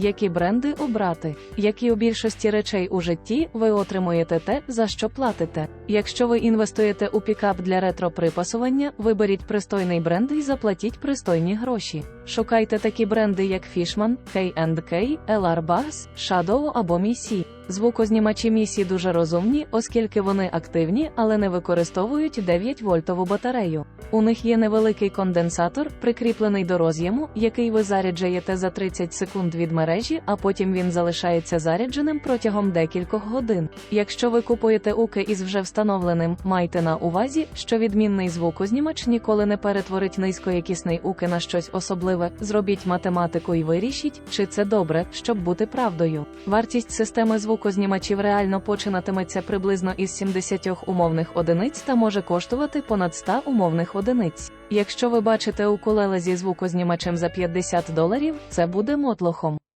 Які бренди обрати? які у більшості речей у житті, ви отримуєте те, за що платите. Якщо ви інвестуєте у пікап для ретро-припасування, виберіть пристойний бренд і заплатіть пристойні гроші. Шукайте такі бренди, як Fishman, K&K, LR Bass, Shadow або Missy. Звукознімачі Місі дуже розумні, оскільки вони активні, але не використовують 9-вольтову батарею. У них є невеликий конденсатор, прикріплений до роз'єму, який ви заряджаєте за 30 секунд від мережі, а потім він залишається зарядженим протягом декількох годин. Якщо ви купуєте уки із вже встановленим, майте на увазі, що відмінний звукознімач ніколи не перетворить низькоякісний уки на щось особливе. Зробіть математику і вирішіть, чи це добре, щоб бути правдою. Вартість системи звукознімачів реально починатиметься приблизно із 70 умовних одиниць та може коштувати понад 100 умовних одиниць. Якщо ви бачите укулеле зі звукознімачем за 50 доларів, це буде мотлохом.